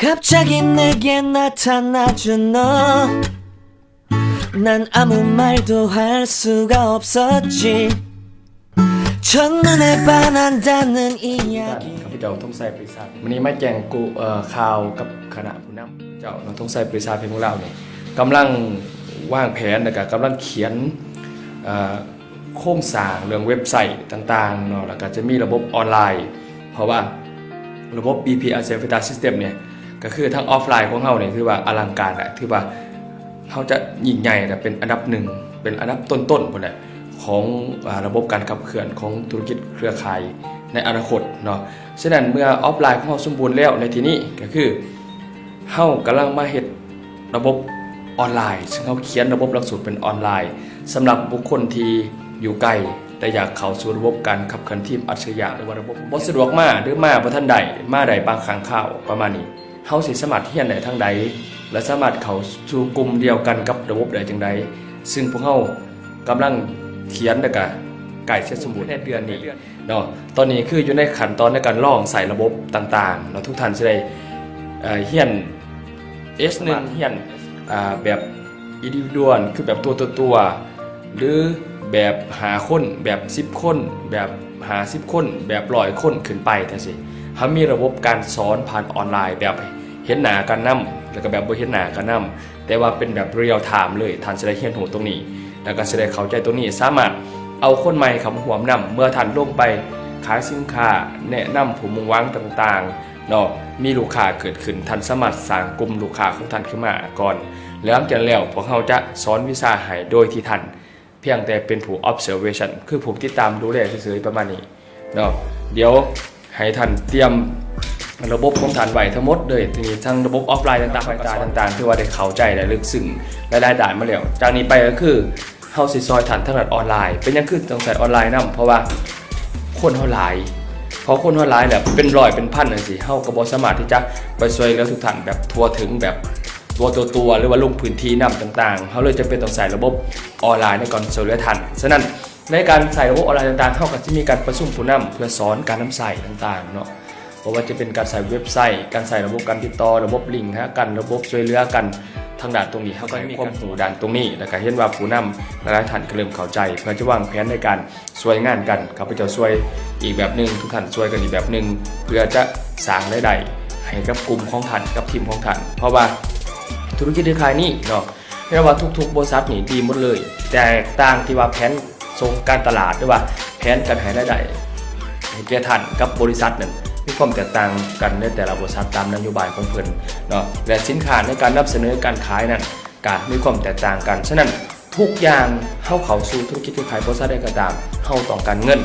갑자기 내게 나타나준 너. 난 아무 말도 할 수가 없었지. 첫눈에 반한다는 ข้า 이야기. พเจ้าทงไซปริศาจวันนี้มาแจ้งกูเอ่อข่าวกับคณะผู้นำเจ้าน้องทงไซปริศาจเพลงของเราเนี่ยกำลังวางแผนแล้วก็กำลังเขียนเอ่อโครงสร้างเรื่องเว็บไซต์ต่างๆเนาะแล้วก็จะมีระบบออนไลน์ เพราะว่าระบบ BPR s e r v i c e System เนี่ย ก็คือทั้งออฟไลน์ของเราเนี่ยถือว่าอลังการอะถือว่าเขาจะยิ่งใหญ่แต่เป็นอันดับหนึ่งเป็นอันดับต้นๆคนแหละของอระบบการขับเคลื่อนของธุรกิจเครือข่ายในอนาคตเนาะฉะนั้นเมื่อออฟไลน์ของเราสมบูรณ์แล้วในที่นี้ก็คือเฮากำลังมาเฮ็ดระบบออนไลน์ ซึ่งเขาเขียนระบบหลักสูตรเป็นออนไลน์สำหรับบุคคลที่อยู่ไกลแต่อยากเข้าสู่ระบบการขับเคลื่อนทีมอัจฉริยะหรือว่าระบบบ่สะดวกมาหรือมาบ่ทันใดมาใดบางครั้งข้าวประมาณนี้ เฮาสิสามารถเฮียนได้ทั้งใด และสามารถเข้าสู่กลุ่มเดียวกันกับระบบได้จังใดซึ่งพวกเฮากำลังเขียนแล้วก็ไก่เสร็จสมบูรณ์ในเดือนนี้เนาะตอนนี้คืออยู่ในขั้นตอนในการลองใส่ระบบต่างๆเนาะทุกท่านจะได้เอ่อเฮียน S1 เฮียนอ่าแบบ individual คือแบบตัวตัวตัวๆหรือแบบหาคนแบบ10คนแบบหา10คนแบบร้อยคนขึ้นไปแท้สิเขามีระบบการสอนผ่านออนไลน์แบบ เห็นหน้ากันนํแล้วก็แบบบ่เห็นหน้ากันนํแต่ว่าเป็นแบบเรียลไทม์เลยท่านจะได้เรียนรู้ตรงนี้ แล้วก็จะได้เข้าใจตรงนี้สามารถเอาคนใหม่เข้าหวมนํเมื่อท่านลงไปขายสินค้าแนะนำผู้มุ่งหวังต่างๆเนาะมีลูกค้าเกิดขึ้นท่านสามารถสร้างกลุ่มลูกค้าของท่านขึ้นมาก่อน แล้วหลังจากแล้วพวกเขาจะสอนวิชาให้โดยที่ท่านเพียงแต่เป็นผู้ observation คือผู้ติดตามดูแลเฉยๆประมาณนี้เนาะเดี๋ยวให้ท่านเตรียม ระบบของท่านไหวทั้งหมดเลยทีนี้ทั้งระบบออฟไลน์ต่างๆต่างๆต่างๆ ที่ว่าได้เข้าใจและลึกซึ้งและได้ด่านมาแล้วจากนี้ไปก็คือเฮาสิซอยท่านทั้งนั้นออนไลน์ เป็นยังคือต้องใส่ออนไลน์นํเพราะว่าคนเฮาหลายเพราะคนเฮาหลายแหละเป็นร้อยเป็นพันจังซี่เฮาก็บ่สามารถที่จะไปช่วยเหลือทุกท่านแบบทั่วถึงแบบตัวตัวตัวหรือว่าลงพื้นที่นำต่างๆเขาเลยจะเป็นต้องใส่ระบบออนไลน์ในการช่วยเหลือทันฉะนั้นในการใส่ระบบออนไลน์ต่างๆเข้าก็จะมีการประชุมผู้นำเพื่อสอนการนำใส่ต่างๆเนาะ ราะว่าจะเป็นการใส่เว็บไซต์ การใส่ระบบการติดต่อ ระบบลิงก์ฮะกัน ระบบช่วยเหลือกันทางด้านตรงนี้เขาก็มีความหูด้านตรงนี้แล้วก็เห็นว่าผู้นำหลายท่านก็เริ่มเข้าใจ เพื่อจะวางแผนในการช่วยงานกันเขาไปจะช่วยอีกแบบหนึ่งทุกท่านช่วยกันอีกแบบหนึ่งเพื่อจะสร้างรายได้ให้กับกลุ่มของท่านกับทีมของท่านเพราะว่าธุรกิจเครือข่ายนี่เนาะเรียกว่าทุกๆบริษัทนี่ดีหมดเลย แต่ต่างที่ว่าแผนทรงการตลาดหรือว่าแผนการหารายได้ให้แก่ท่านกับบริษัทนั้น มีความแตกต่างกันในแต่ละบริษัทตามนโยบายของเพิ่นเนาะและสินค้าในการนำเสนอการขายนั้นก็มีความแตกต่างกันฉะนั้นทุกอย่างเข้าเขาสู่ธุรกิจเครือข่ายบริษัทใดก็ตามเข้าต้องการเงิน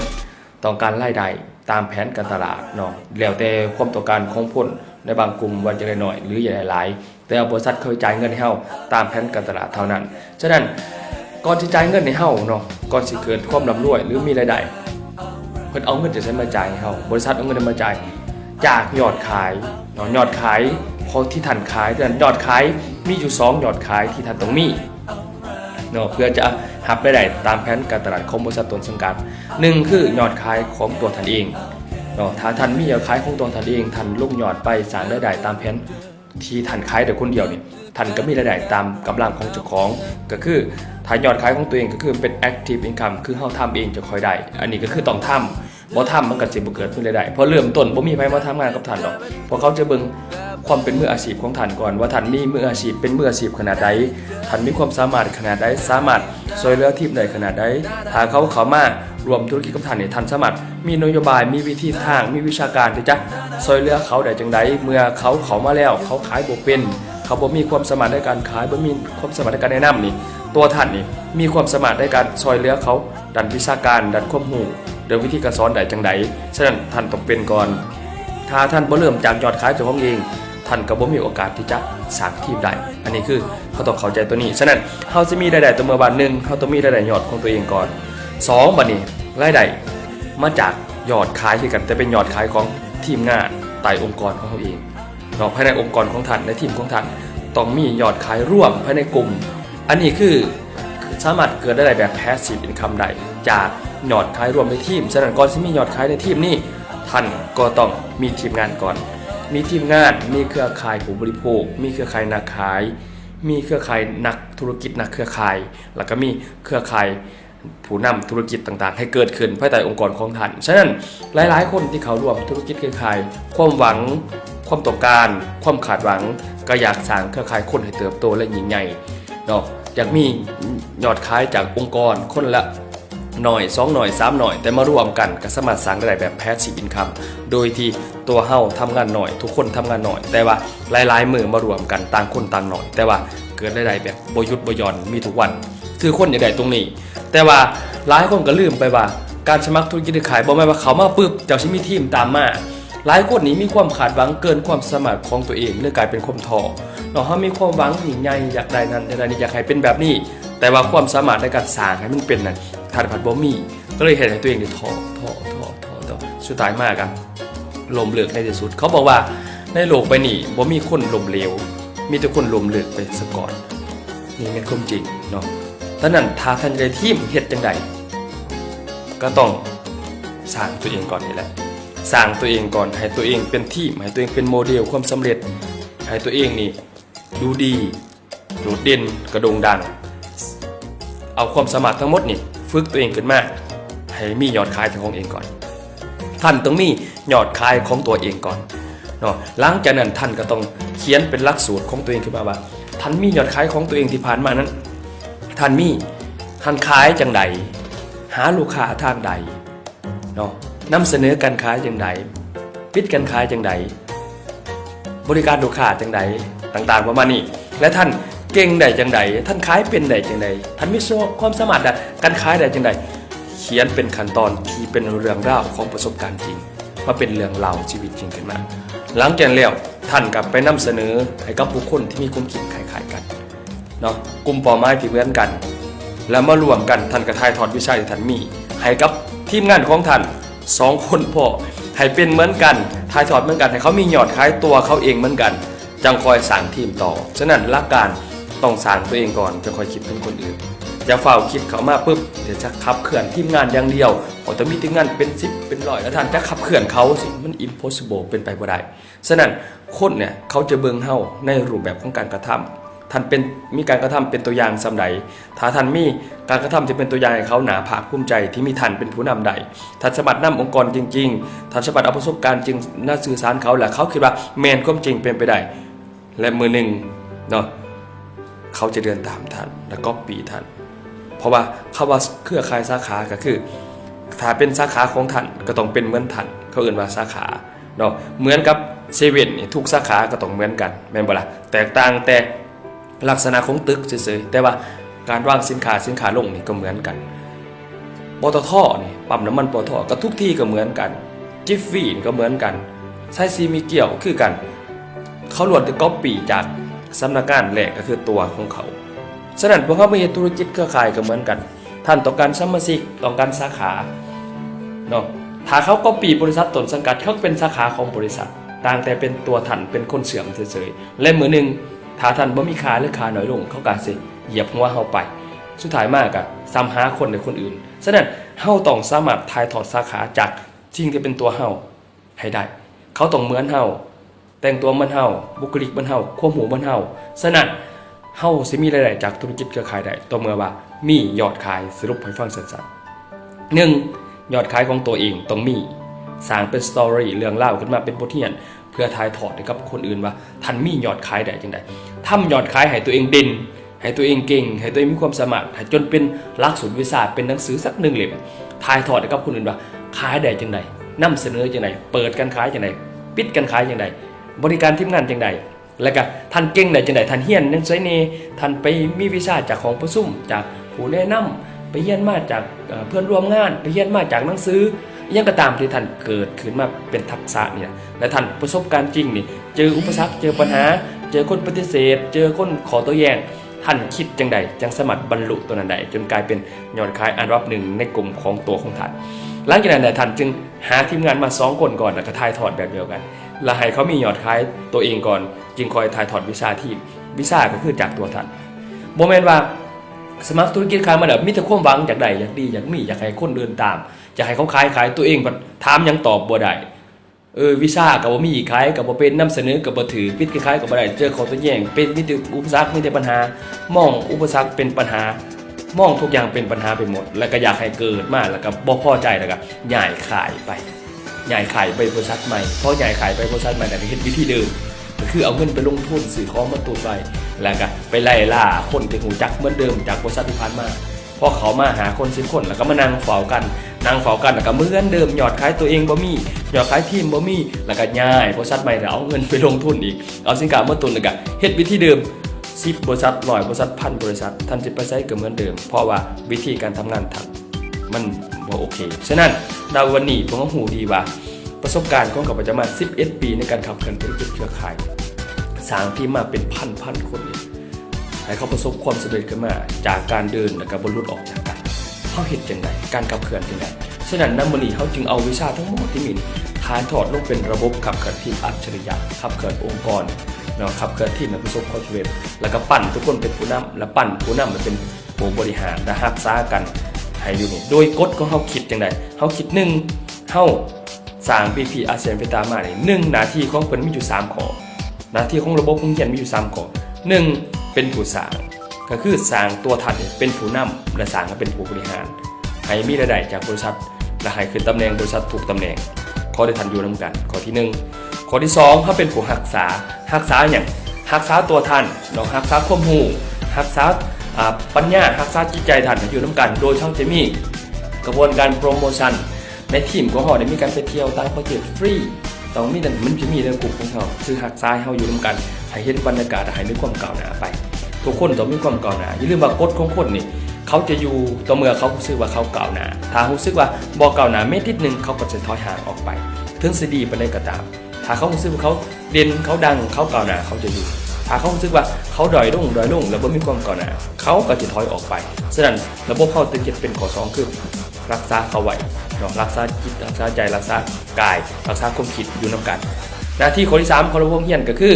ต้องการรายได้ตามแผนการตลาดเนาะแล้วแต่ความต้องการของผลในบางกลุ่มว่าจะได้หน้อย หรือใหญ่หลาย แต่บริษัทเคยจ่ายเงินให้เฮาตามแผนการตลาดเท่านั้น ฉะนั้นก่อนที่จ่ายเงินให้เฮาเนาะก่อนสิเกิดความร่ำรวยหรือมีรายได้ พิ่นเอาเงินจะใช้มาจ่ายให้เฮาบริษัทเอาเงินมาจ่ายจากยอดขายเนาะยอดขายพอที่ท่านขายแต่ยอดขายมีอยู่สองยอดขายที่ท่านต้องมีเนาะเพื่อจะหับได้ได้ตามแผนการตลาดของบริษัทต้นสังกัดหนึ่งคือยอดขายของตัวท่านเองเนาะถ้าท่านมียอดขายของตัวท่านเองท่านลุ่มยอดไปสร้างรายได้ตามแผนที่ท่านขายแต่คนเดียวนี่ท่านก็มีรายได้ตามกำลังของเจ้าของก็คือ ถ้ายอดขายของตัวเองก็คือเป็น active income คือเฮาทำเองจะคอยได้ อันนี้ก็คือต้องทำบ่ทำมันก็สิบ่เกิดขึ้นรายได้เพราะเริ่มต้นบ่มีใครมาทำงานกับท่านหรอกเพราะเขาจะเบิ่งความเป็นมืออาชีพของท่านก่อน ว่าท่านมีมืออาชีพเป็นมืออาชีพขนาดใดท่านมีความสามารถขนาดใดสามารถช่วยเหลือทีมใดขนาดใดถ้าเขาเขามารวมธุรกิจกับท่านเนี่ยท่านสามารถมีนโยบายมีวิธีทางมีวิชาการที่จะช่วยเหลือเขาได้จังใดเมื่อเขาเขามาแล้ว เขาขายบ่เป็น เขาบ่มีความสามารถในการขายบ่มีความสามารถในการแนะนำนี่ ตัวท่านนี่มีความสามารถในการช่วยเหลือเขาด้านวิชาการด้านความรู้เรื่องวิธีการสอนได้จังใดฉะนั้นท่านต้องเป็นก่อน ถ้าท่านบ่เริ่มจากยอดขายตัวของเอง ท่านก็บ่มีโอกาสที่จะสร้างทีมได้ อันนี้คือเขาต้องเข้าใจตัวนี้ ฉะนั้นเขาจะมีรายได้ตัวเมื่อวันหนึ่งเขาต้องมีรายได้ยอดของตัวเองก่อนสองบัดนี้รายได้มาจากยอดขายคือกันแต่เป็นยอดขายของทีมงานใต้องค์กรของเขาเองเนาะภายในองค์กรของท่านในทีมของท่านต้องมียอดขายร่วมภายในกลุ่ม อันนี้คือสามารถเกิดได้แบบ passive income ได้จากยอดขายรวมในทีมฉะนั้นก่อนที่มียอดขายในทีมนี่ท่านก็ต้องมีทีมงานก่อน มีทีมงานมีเครือข่ายผู้บริโภค มีเครือข่ายนักขาย มีเครือข่ายนักธุรกิจนักเครือข่าย แล้วก็มีเครือข่ายผู้นำธุรกิจต่างๆ ให้เกิดขึ้นภายใต้องค์กรของท่าน ฉะนั้นหลายๆ คนที่เขารวมธุรกิจเครือข่าย ความหวัง ความต้องการ ความขาดหวัง ก็อยากสร้างเครือข่ายคนให้เติบโตและยิ่งใหญ่ เนาะอยากมียอดขายจากองค์กรคนละหน่อยสองหน่อยสามหน่อย แต่มารวมกันก็สามารถสร้างรายได้แบบแพสซีฟอินคัมโดยที่ตัวเฮาทำงานหน่อย ทุกคนทำงานหน่อย แต่ว่าหลายๆมือมารวมกันต่างคนต่างหน่อย แต่ว่าเกิดรายได้แบบบยุดบยอนมีทุกวัน คือคนอย่ากได้ตรงนี้ แต่ว่าหลายคนก็ลืมไปว่า การสมัครธุรกิจขายบอกไม่ว่าเขามาปุ๊บเจ้าชิมีทีมตามมาหลายคนนี้มีความขาดหวังเกินความสามารถของตัวเองเลยกลายเป็นคมทอ เนาะเขามีความหวังยิ่งใหญ่อยากได้นั้นอยากได้นี้อยากให้เป็นแบบนี้ แต่ว่าความสามารถในการสร้างให้มันเป็นนั้นขาดผัดบ่มี ก็เลยเห็นให้ตัวเองนี่ท้อท้อท้อท้อท้อสุดท้ายมากอะลมเลิกในที่สุด เขาบอกว่าในโลกไปนี่บ่มีคนลมเหลว มีแต่คนลมเลิกไปซะก่อนนี่เป็นความจริงเนาะดังนั้นถ้าท่านจะได้ทีมเฮ็ดจังใดก็ต้องสร้างตัวเองก่อนนี่แหละสร้างตัวเองก่อนให้ตัวเองเป็นทีมให้ตัวเองเป็นโมเดลความสำเร็จให้ตัวเองนี่ ดูดี โดดเด่นกระโดงดัง เอาความสามารถทั้งหมดนี่ฝึกตัวเองขึ้นมาให้มียอดขายของเองก่อน ท่านต้องมียอดขายของตัวเองก่อนเนาะหลังจากนั้นท่านก็ต้องเขียนเป็นลักสูตรของตัวเองขึ้นมาว่า ท่านมียอดขายของตัวเองที่ผ่านมานั้น ท่านมีท่านขายจังใดหาลูกค้าทางใดเนาะนำเสนอการขายจังใดปิดการขายจังใดบริการลูกค้าจังใด ต่างๆประมาณนี้ และท่านเก่งใดจังใดท่านขายเป็นใดจังใดท่านมีความสามารถด้านการขายใดจังใดเขียนเป็นขั้นตอนที่เป็นเรื่องราวของประสบการณ์จริงมาเป็นเรื่องเล่าชีวิตจริงขึ้นมา หลังจากแล้วท่านกลับไปนำเสนอให้กับบุคคลที่มีความคิดคล้ายๆกันเนาะกลุ่มป้าหมายที่เหมือนกัน แล้วมารวมกันท่านก็ถ่ายทอดวิชาที่ท่านมีให้กับทีมงานของท่านสองคนพอให้เป็นเหมือนกันถ่ายทอดเหมือนกันให้เขามียอดขายตัวเขาเองเหมือนกัน จังคอยสั่งทีมต่อ ฉะนั้นหลักการต้องสั่งตัวเองก่อนจะคอยคิดถึงคนอื่นอย่าเฝ้าคิดเขามาปุ๊บเดี๋ยวจะขับเคลื่อนทีมงานอย่างเดียวโอ้แต่มีทีมงานเป็นสิบเป็นร้อยแล้วท่านจะขับเคลื่อนเขาสิมัน impossible เป็นไปบ่ได้ฉะนั้นคนเนี่ยเขาจะเบิ่งเฮาในรูปแบบของการกระทำท่านเป็นมีการกระทำเป็นตัวอย่างสำใดถ้าท่านมีการกระทำจะเป็นตัวอย่างให้เขาหนาภาคภูมิใจที่มีท่านเป็นผู้นำใดท่านสมัครนำองค์กรจริง ๆท่านสมัครเอาประสบการณ์จริงน่าสื่อสารเขาแหละเขาคิดว่าแมนความจริงเป็นไปได้ และมือหนึ่งเนาะเขาจะเดินตามท่านและก็ปีท่าน เพราะว่าคำว่าเครือข่ายสาขาก็คือถ้าเป็นสาขาของท่านก็ต้องเป็นเหมือนท่านเขาเอื่นว่าสาขาเนาะเหมือนกับเซเว่นทุกสาขาก็ต้องเหมือนกันแม่นบ่ล่ะแตกต่างแต่ลักษณะของตึกเฉยๆแต่ว่าการวางสินค้าสินค้าลงนี่ก็เหมือนกันปตทนี่ปั๊มน้ำมันปตทก็ทุกที่ก็เหมือนกันจิฟฟี่นี่ก็เหมือนกันไซซีมีเกี่ยวคือกัน เขาลวนแต่ก๊อปปี้จากสำนักงานแรกก็คือตัวของเขาฉะนั้นพวกเขาไม่เห็นธุรกิจเครือข่ายก็เหมือนกัน ท่านต้องการสมาชิกต้องการสาขาเนาะถ้าเขาก็ปีบริษัทตนสังกัดเขาเป็นสาขาของบริษัท ต่างแต่เป็นตัวท่านเป็นคนเสื่อมเฉยๆและมือหนึ่งถ้าท่านบ่มีค่าหรือค่าน้อยลงเขาก็สิเหยียบหัวเฮาไป สุดท้ายมากอะซ้ำหาคนในคนอื่นฉะนั้นเฮาต้องสามารถถ่ายทอดสาขาจากจริงที่เป็นตัวเฮาให้ได้ เขาต้องเหมือนเฮา แต่งตัวมือนเฮาบุคลิกมือนเฮาความหูมือนเฮาฉะนั้นเฮาสิมีรายได้จากธุรกิจเครือข่ายได้ต่อเมื่อว่ามียอดขายสรุปให้ฟังสั้นๆหนึ่งยอดขายของตัวเองต้องมีสร้างเป็นสตอรี่เรื่องเล่าขึ้นมาเป็นบทเรียนเพื่อทายทอดให้กับคนอื่นว่าท่านมียอดขายได้จังไดทำยอดขายให้ตัวเองเด่นให้ตัวเองเก่ง ให้ตัวเองมีความสามารถให้จนเป็นลักสูตรวิชาเป็นหนังสือสักหนึ่งเล่มทายทอดให้กับคนอื่นว่าขายได้จังไดนำเสนอจังไดเปิดการขายจังไดปิดการขายจังได บริการทีมงานจังไดแล้วก็ท่านเก่งได้จังไดท่านเฮียนนังไสเนท่านไปมีวิชาจากของผู้ซุ่มจากผู้แนะนำไปเฮียนมาจากเพื่อนร่วมงานไปเฮียนมาจากหนังสือยังก็ตามที่ท่านเกิดขึ้นมาเป็นทักษะเนี่ยและท่านประสบการณ์จริงนี่เจออุปสรรคเจอปัญหา เจอคนปฏิเสธ เจอคนขอตัวแยงท่านคิดจังใดจังสามารบรรลุตัวนั้นได้จนกลายเป็นยอดขายอันดับหนึ่งในกลุ่มของตัวของท่านหลังจากนั้นท่านจึงหาทีมงานมาสองคนก่อนแล้วก็ถ่ายทอดแบบเดียวกัน แล้วให้เขามียอดขายตัวเองก่อน จึงคอยถ่ายทอดวิชาทีมวิชาก็คือจากตัวท่านโมเมนต์ว่าสมัครธุรกิจขายมาแบบมิตรความหวังอยากได้อยากดีอยากมีอยากให้คนเดินตามอยากให้เขาขายขายตัวเองแบัดถามยังตอบบ่ได้เออวิชากับบ่มีขายกับบ่เป็นนํเสนอกับบ่ถือปิดคล้ายๆกับบ่ได้เจอของตัวแย่งเป็นมีแต่อุปสรรคมีแต่ปัญหามองอุปสรรคเป็นปัญหามองทุกอย่างเป็นปัญหาไปหมด แล้วก็อยากให้เกิดมากแล้วก็บ่พอใจแล้วก็ย้ายขายไป ย้ายขายไปบริษัทใหม่เพอย้ายขายไปบริษัทใหม่แต่ก็เฮ็ดวิธีเดิมก็คือเอาเงินไปลงทุนซื้อของมาตุนไว้แล้วก็ไปไล่ล่าคนที่หูจักเหมือนเดิมจากบริษัทที่ผ่านมาพอเขามาหาคนสิบคนแล้วก็มานั่งเฝ้ากันนั่งเฝ้ากันแล้วก็เหมือนเดิมหยอดขายตัวเองบ่มีหยอดขายทีมบ่มีแล้วก็ย้ายบริษัทใหม่แล้วเอาเงินไปลงทุนอีกเอาสินค้ามาตุนแล้วก็เฮ็ดวิธีเดิม10บริษัทร้อยบริษัทพันบริษัทท่านจะไปใช้ก็เหมือนเดิม เพราะว่าวิธีการทำงานท่าน มันบ่โอเค ฉะนั้นดาววันนี้ผมก็หูดีว่า ประสบการณ์ของกับประจมา 11 ปีในการขับเคลื่อนธุรกิจเครือข่ายสร้างทีมมาเป็นพันพันๆคนนี่ให้เขาประสบความสำเร็จขึ้นมา จากการเดินและการบรรลุออกจากกันเขาเห็นจังไดการขับเคลื่อนจังไดฉะนั้นนัมบรีเขาจึงเอาวิชาทั้งหมดที่มีถ่ายทอดลงเป็นระบบขับเคลื่อนทีมอัจฉริยะขับเคลื่อนองค์กรเนาะขับเคลื่อนทีมให้ประสบความสำเร็จแล้วก็ปั่นทุกคนเป็นผู้นำและปั่นผู้นำมาเป็นผู้บริหารและฮักษากัน ให้อยู่นี่ โดยกฎของเขาคิดจังไดเขาคิดหนึ่งเขาสร้าง BP อาเซียนเฟตามาเนี่ยหนึ่งหน้าที่ของเพิ่นมีอยู่สามข้อหน้าที่ของระบบของเรียนมีอยู่3ข้อหนึ่งเป็นผู้สร้างก็คือสร้างตัวทันเป็นผู้นำและสร้างก็เป็นผู้บริหารให้มีรายได้จากบริษัท และให้ขึ้นตำแหน่งบริษัทถูกตำแหน่งข้อได้ทันอยู่นํกันข้อที่หนึ่งข้อที่สองเขาเป็นผู้รักษารักษาอย่างรักษาตัวทันเนาะรักษาความรู้ รักษาอ่าปัญญารักษาจิตใจทันอยู่นํกัน โดยเขาจมี่กระบวนการโปรโมชั่นในทีมของเขาได้มีการไปเที่ยวต่างประเทศฟรีต้องมีแต่มันจะมีในกลุ่มของเขาคือหักซ้ายเขาอยู่ร่วมกันให้เห็นบรรยากาศให้มีความเก้าหนาไปทุกคนต้องมีความเก้าหนาอย่าลืมว่ากฎของคนนี่เขาจะอยู่ต่อเมื่อเขารู้สึกว่าเขาเก้าหนาถ้ารู้สึกว่าบ่ก้าหนาเม็ดนิดนึงเขาก็จะถอยห่างออกไปถึงสดีไปได้ก็ตาม ถ้าเขารู้สึกว่าเขาเด่นเขาดังเขาเก้าหนาเขาจะอยู่ ถ้าเขารู้สึกว่าเขาดอยลงดอยลงแล้วบ่มีความก้าวหน้าเขาก็จะถอยออกไปฉะนั้นระบบเขาตึงเก็บเป็นข้อสองคือรักษาเขาไว้เนาะรักษาจิตรักษาใจรักษากาย รักษาความคิดอยู่นํกัน หน้าที่ข้อที่3ของระบบเฮียนก็คือ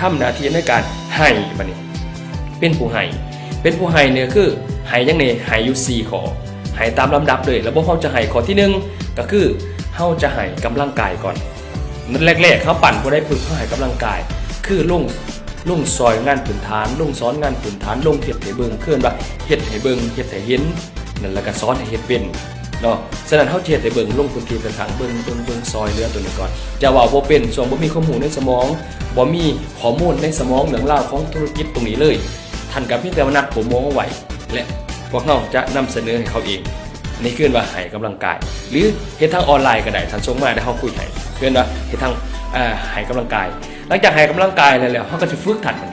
ทำหน้าที่ในการให้บัดนี้ เป็นผู้ให้เป็นผู้ให้เนี่ยคือให้ยังไงให้อยู่ 4 ขอให้ตามลำดับเลยแล้วบ่เฮาจะให้ข้อที่หนึ่งก็คือเฮาจะให้กำลังกายก่อนนั่นแรกๆเขาปั่นบ่ได้ฝึกเพื่อให้กำลังกาย คือลง ลงซอยงานพื้นฐาน ลงสอนงานพื้นฐานลงเฮ็ดให้เบิ่งเคลื่อนว่าเฮ็ดให้เบิ่งเฮ็ดให้เห็นนั่นแล้วก็สอนให้เฮ็ดเป็นเนาะฉะนั้นเฮาเฮ็ดให้เบิ่งลงพื้นที่ต่างเบิ่งเบิ่งเบิ่งซอยเรือตัวนี้ก่อนจะว่าบ่เป็นส่วนบ่มีข้อมูลในสมองบ่มีข้อมูลในสมองเรื่องราวของธุรกิจตรงนี้เลยท่านก็เพียงแต่ว่านัดผมมองเอาไว้และพวกเราจะนำเสนอให้เขาเองในเคืนว่าให้กำลังกาย หรือเฮ็ดทางออนไลน์ก็ได้ท่านส่งมาได้เฮาคุยให้เพื่อนว่าเฮ็ดทางอ่อให้กำลังกาย หลังจากให้กำลังกายแล้วแล้วเฮาก็จะฝึกทันมัน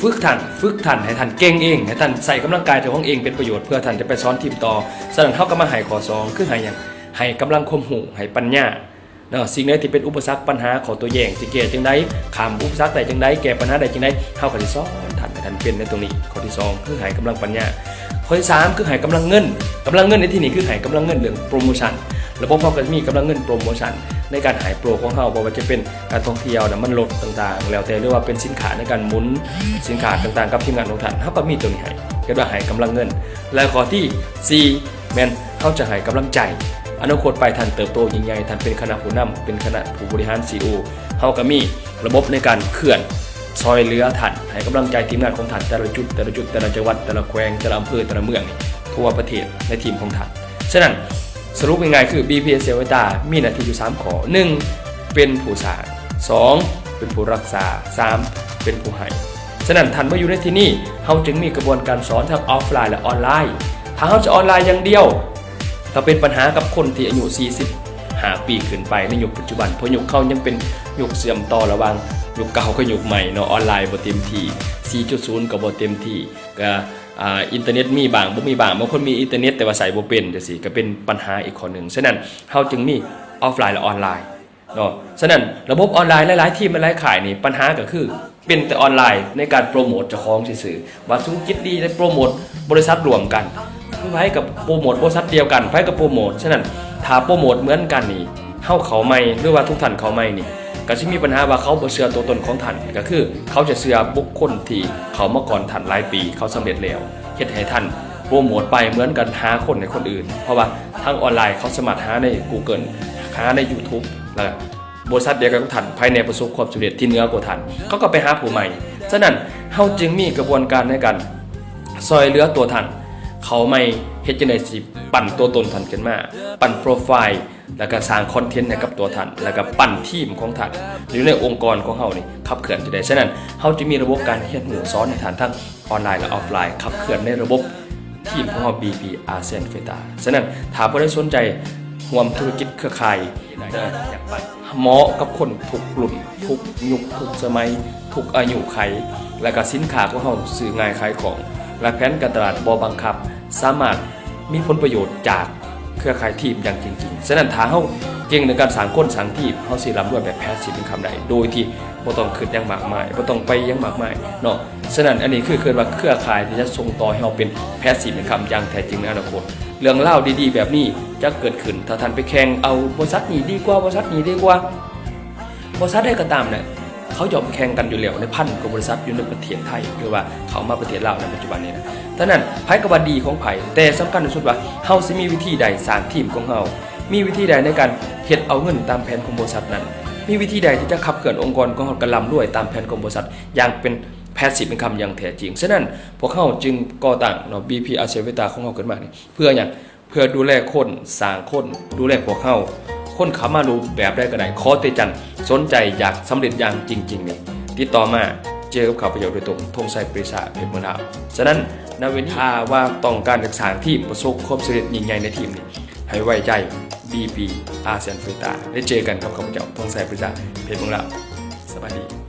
ฝึกทันฝึกทันให้ทันเก่งเองให้ทันใส่กำลังกายเจ้าของเองเป็นประโยชน์เพื่อทันจะไปสอนทีมต่อสนันเท่ากับมาให้ขอสองคือให้อย่างให้กำลังคมหูให้ปัญญาเนาะสิ่งใดที่เป็นอุปสรรคปัญหาของตัวแย่งสิแก้จังไดขามอุปสรรคใดจังไดแก้ปัญหาใดจังไดเฮาก็สิสอนทันให้ทันเป็นในตรงนี้ข้อที่สองคือให้กำลังปัญญาข้อที่สามคือให้กำลังเงินกำลังเงินในที่นี้คือให้กำลังเงินเรื่องโปรโมชั่นระบบเขาก็จะมีกำลังเงินโปรโมชั่น ในการหายโปรของเขาบอกว่าจะเป็นการท่องเที่ยวนะมันลดต่างๆ แล้วแต่เรียกว่าเป็นสินค้าในการหมุนสินค้าต่างๆ กับทีมงานของท่านเขาก็มีตัวนี้ให้เรียกว่าหายกำลังเงิน และข้อที่4แมนเขาจะหายกำลังใจอนาคตไปท่านเติบโตยิ่งใหญ่ท่านเป็นคณะผู้นำเป็นคณะผู้บริหารซีโอเขาก็มีระบบในการเคลื่อนซอยเรือท่านให้กำลังใจทีมงานของท่านแต่ละจุดแต่ละจุดแต่ละจังหวัดแต่ละแขวงแต่ละอำเภอแต่ละเมืองทั่วประเทศในทีมของท่านฉะนั้น สรุปง่ายๆคือ BPS เซเวตามีหน้าที่อยู่ 3 ข้อ 1 เป็นผู้สร้าง 2 เป็นผู้รักษา 3 เป็นผู้ให้ฉะนั้นท่านมาอยู่ในที่นี่เขาจึงมีกระบวนการสอนทั้งออฟไลน์และออนไลน์ ถ้าเขาจะออนไลน์อย่างเดียวก็เป็นปัญหากับคนที่อายุ 40 หาปีขึ้นไปในยุคปัจจุบัน เพราะยุคเขายังเป็นยุคเสื่อมต่อระหว่างยุคเก่ากับยุคใหม่เนาะออนไลน์บ่เต็มที่ 4.0ก็บ่เต็มที่ก็ อ่าอินเทอร์เน็ตมีบางบ่มีบางบางคนมีอินเทอร์เน็ตแต่ว่าใส่บ่เป็นจังซี่ก็เป็นปัญหาอีกข้อหนึ่งฉะนั้นเฮาจึงมีออฟไลน์และออนไลน์เนาะฉะนั้นระบบออนไลน์หลายๆที่หลายขายนี่ปัญหาก็คือเป็นแต่ออนไลน์ในการโปรโมทเจ้าของซื่อๆว่าธุรกิจดีได้โปรโมทบริษัทรวมกันไพ่กับโปรโมทบริษัทเดียวกันไพ่กับโปรโมทฉะนั้นถ้าโปรโมทเหมือนกันนี่เขาเขาไม่หรือว่าทุกท่านเขาไม่นี่ ก็จะมีปัญหาว่าเขาบ่เชื่อตัวตนของท่านก็คือ เขาจะเชื่อบุคคลที่เขาเมาก่อนท่านหลายปี เขาสำเร็จแล้วเฮ็ดให้ท่านโปรโมทไปเหมือนกันหาคนในคนอื่น เพราะว่าทางออนไลน์เขาสามารถหาใน Google หาใน YouTube แล้วบริษัทเดียวกันกับท่านภายในประสบความสำเร็จที่เหนือกว่าท่านเขาก็ไปหาผู้ใหม่ ฉะนั้นเฮาจึงมีกระบวนการในการซอยเลือตัวท่านเขาไม่เฮ็ดจังได๋สิปั่นตัวตนท่านขึ้นมา ปั่นโปรไฟล์ แล้วก็สร้างคอนเทนต์ให้กับตัวท่าน แล้วก็ปั่นทีมของท่านหรือในองค์กรของเฮานี่ขับเคลื่อนจังได๋ฉะนั้นเฮาจะมีระบบการเรียนรู้สอนให้ท่านทั้งออนไลน์และออฟไลน์ขับเคลื่อนในระบบทีมของเฮา BP ASEAN f e t a ฉะนั้นถ้าผู้ใดสนใจร่วมธุรกิจเครือข่ายเหมาะกับคนทุกรุ่นทุกยุคทุกสมัยทุกอายุไข และก็สินค้าของเฮาซื้อง่ายขายของ และแผนการตลาดบ่บังคับ สามารถมีผลประโยชน์จาก เครือข่ายทีมอย่างจริงๆฉะนั้นถ้าเฮาเก่งในการสร้างคนสร้างทีมเฮาสิร่ำรวยแบบแพสซีฟเป็นคำใดโดยที่บ่ต้องคิดหยังมากมายบ่ต้องไปยังมากมายเนาะฉะนั้นอันนี้คือคือว่าเครือข่ายที่จะส่งต่อให้เฮาเป็นแพสซีฟเป็นคำอย่างแท้จริงในอนาคตเรื่องเล่าดีๆ แบบนี้จะเกิดขึ้นถ้าท่านไปแข่งเอาบริษัทนี้ดีกว่าบริษัทนี้ดีกว่าบริษัทใดก็ตามเนี่ย เขายอมแข่งกันอยู่แล้วในพันกว่าบริษัทอยู่ในประเทศไทยหรือว่าเขามาประเทศลาวในปัจจุบันนี้นะดังนั้นไผก็ว่าดีของไผ่แต่สำคัญที่สุดว่าเฮาสิมีวิธีใดสร้างทีมของเฮามีวิธีใดในการเฮ็ดเอาเงินตามแผนของบริษัทนั้น มีวิธีใดที่จะขับเคลื่อนองค์กรของเฮากระลำด้วยตามแผนของบริษัทอย่างเป็นแพสซีฟเป็นคำอย่างแท้จริง ฉะนั้นพวกเขาจึงก่อตั้งเนาะ BP a s e v i t a ของเขาขึ้นมานี่เพื่ออย่างเพื่อดูแลคนสร้างคนดูแลพวกเขาคนเขามารู้แบบได้ก็ได้ขอเตจัน สนใจอยากสำเร็จอย่างจริงๆนี่ติดต่อมาเจอกับข่าวประโยชน์โดยตรงทงไซปริษาเพชรเมืองลาวฉะนั้นนาเวนทาว่าต้องการเอกสารที่ประสบความสำเร็จยิ่งใหญ่ในทีมนี้ให้ไว้ใจ BP อาเซียนเฟตาได้เจอกันกับข่าวประโยชน์ทงไซปริษาเพชรเมืองลาวสวัสดี